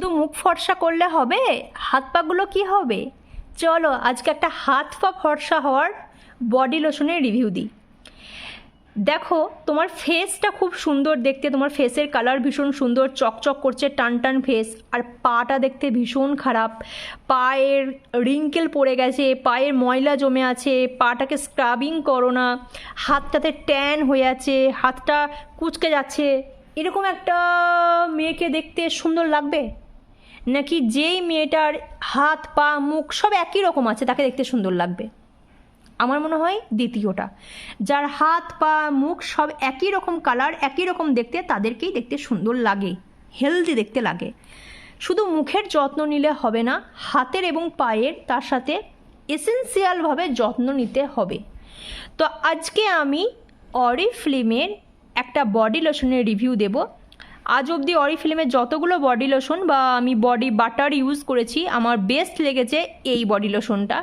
শুধু মুখ ফর্সা করলে হবে? হাত পাগুলো কি হবে? চলো, আজকে একটা হাত পা ফর্সা হওয়ার বডি লোশনের রিভিউ দিই। দেখো, তোমার ফেসটা খুব সুন্দর দেখতে, তোমার ফেসের কালার ভীষণ সুন্দর, চকচক করছে, টান টান ফেস আর পাটা দেখতে ভীষণ খারাপ। পায়ের রিঙ্কেল পড়ে গেছে, পায়ের ময়লা জমে আছে, পাটাকে স্ক্রাবিং করো না, হাতটাতে ট্যান হয়ে আছে, হাতটা কুচকে যাচ্ছে। এরকম একটা মেয়েকে দেখতে সুন্দর লাগবে? নাকি যেই মেয়েটার হাত, পা, মুখ সব একই রকম আছে, তাকে দেখতে সুন্দর লাগবে? আমার মনে হয় দ্বিতীয়টা। যার হাত, পা, মুখ সব একই রকম কালার একই রকম দেখতে, তাদেরকেই দেখতে সুন্দর লাগে হেলদি দেখতে লাগে। শুধু মুখের যত্ন নিলে হবে না, হাতের এবং পায়ের তার সাথে এসেন্সিয়ালভাবে যত্ন নিতে হবে। তো আজকে আমি অরিফ্লিমের একটা বডি লোশনের রিভিউ দেব। আজ অবধি অরিফ্লিমের যতগুলো বডি লোশন বা আমি বডি বাটার ইউজ করেছি, আমার বেস্ট লেগেছে এই বডি লোশনটা।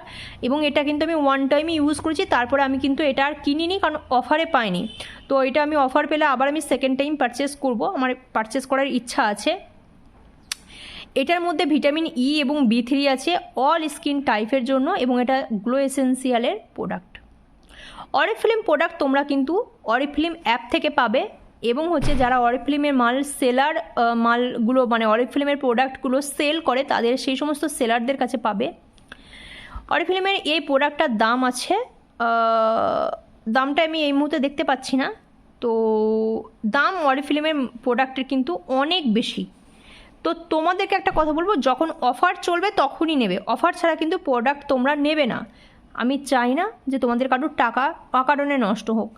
এবং এটা কিন্তু আমি ওয়ান টাইমই ইউজ করেছি, তারপরে আমি কিন্তু এটা আর কিনিনি কারণ অফারে পাইনি। তো এটা আমি অফার পেলে আবার আমি সেকেন্ড টাইম পারচেস করব, আমার পারচেস করার ইচ্ছা আছে। এটার মধ্যে ভিটামিন ই এবং বি থ্রি আছে অল স্কিন টাইপের জন্য এবং এটা গ্লো এসেন্সিয়ালের প্রোডাক্ট অরিফিল্ম প্রোডাক্ট তোমরা কিন্তু অরিফিল্ম অ্যাপ থেকে পাবে। এবং হচ্ছে যারা অরিফিল্মের মাল সেলার মালগুলো মানে অরিফিল্মের প্রোডাক্টগুলো সেল করে, তাদের সেই সমস্ত সেলারদের কাছে পাবে। অরিফিল্মের এই প্রোডাক্টটার দাম আছে দামটা আমি এই মুহূর্তে দেখতে পাচ্ছি না। তো দাম অরিফিল্মের প্রোডাক্টের কিন্তু অনেক বেশি। তো তোমাদেরকে একটা কথা বলব, যখন অফার চলবে তখনই নেবে। অফার ছাড়া কিন্তু প্রোডাক্ট তোমরা নেবে না। আমি চাই না যে তোমাদের কারোর টাকা অকারণে নষ্ট হোক।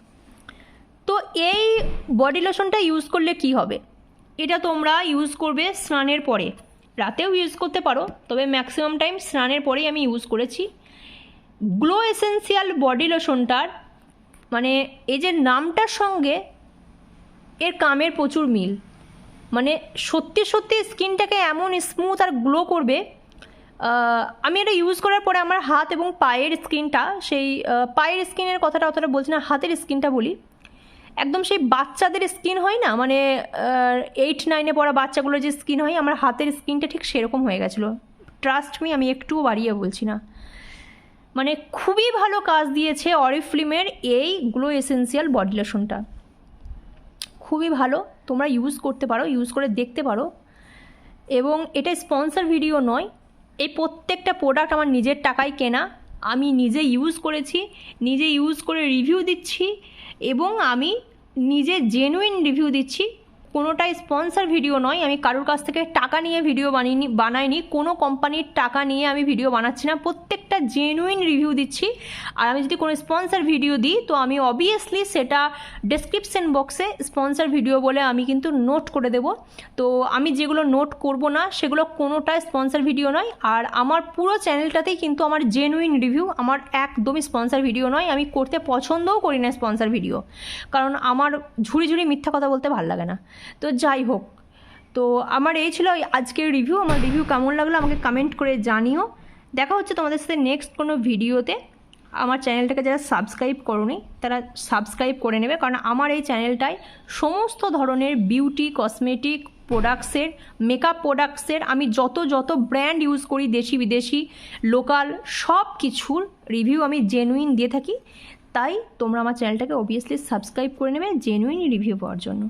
এই বডি লোশনটা ইউজ করলে কি হবে? এটা তোমরা ইউজ করবে স্নানের পরে। রাতেও ইউজ করতে পারো, তবে ম্যাক্সিমাম টাইম স্নানের পরেই আমি ইউজ করেছি। গ্লো এসেন্সিয়াল বডি লোশনটার মানে এই যে নামটার সঙ্গে এর কামের প্রচুর মিল। মানে সত্যি সত্যি স্কিনটাকে এমন স্মুথ আর গ্লো করবে আমি এটা ইউজ করার পরে আমার হাত এবং পায়ের স্কিনটা, সেই পায়ের স্কিনের কথাটা অতটা বলছি না, হাতের স্কিনটা বলি। একদম সেই বাচ্চাদের স্কিন হয় না? মানে এইট নাইনে পড়া বাচ্চাগুলোর যে স্কিন হয়, আমার হাতের স্কিনটা ঠিক সেরকম হয়ে গেছিল। ট্রাস্ট মি আমি একটুও বাড়িয়ে বলছি না। মানে খুবই ভালো কাজ দিয়েছে অরিফ্লিমের এই গ্লো এসেন্সিয়াল বডি লোশনটা খুবই ভালো, তোমরা ইউজ করতে পারো ইউজ করে দেখতে পারো। এবং এটা স্পন্সর ভিডিও নয়, এই প্রত্যেকটা প্রোডাক্ট আমার নিজের টাকায় কেনা। আমি নিজে ইউজ করেছি, নিজে ইউজ করে রিভিউ দিচ্ছি এবং আমি নিজে জেনুইন রিভিউ দিচ্ছি। কোনোটাই স্পন্সর ভিডিও নয়। আমি কারোর কাছ থেকে টাকা নিয়ে ভিডিও বানিয়ে বানাইনি। কোনো কোম্পানির টাকা নিয়ে আমি ভিডিও বানাচ্ছি না। প্রত্যেকটা জেনুইন রিভিউ দিচ্ছি। আর আমি যদি কোনো স্পন্সর ভিডিও দিই, তো আমি অবভিয়াসলি সেটা ডেসক্রিপশন বক্সে স্পন্সর ভিডিও বলে আমি কিন্তু নোট করে দেব। তো আমি যেগুলো নোট করব না, সেগুলো কোনোটাই স্পন্সর ভিডিও নয়। আর আমার পুরো চ্যানেলটাতেই কিন্তু আমার জেনুইন রিভিউ আমার একদমই স্পন্সর ভিডিও নয়। আমি করতে পছন্দও করি না স্পন্সর ভিডিও কারণ আমার ঝুড়ি ঝুড়ি মিথ্যা কথা বলতে ভালো লাগে না। তো যাই হোক, তো আমার এই ছিল আজকের রিভিউ আমার রিভিউ কেমন লাগল আমাকে কমেন্ট করে জানিও। দেখা হচ্ছে তোমাদের সাথে নেক্সট কোনো ভিডিওতে আমার চ্যানেলটাকে যারা সাবস্ক্রাইব করোনি, তারা সাবস্ক্রাইব করে নেবে। কারণ আমার এই চ্যানেলটায় সমস্ত ধরনের বিউটি কসমেটিক প্রোডাক্টসের মেকআপ প্রোডাক্টসের আমি যত যত ব্র্যান্ড ইউজ করি, দেশি, বিদেশি লোকাল সব কিছুর রিভিউ আমি জেনুইন দিয়ে থাকি। তাই তোমরা আমার চ্যানেলটাকে অবভিয়াসলি সাবস্ক্রাইব করে নেবে জেনুইন রিভিউ পাওয়ার জন্য।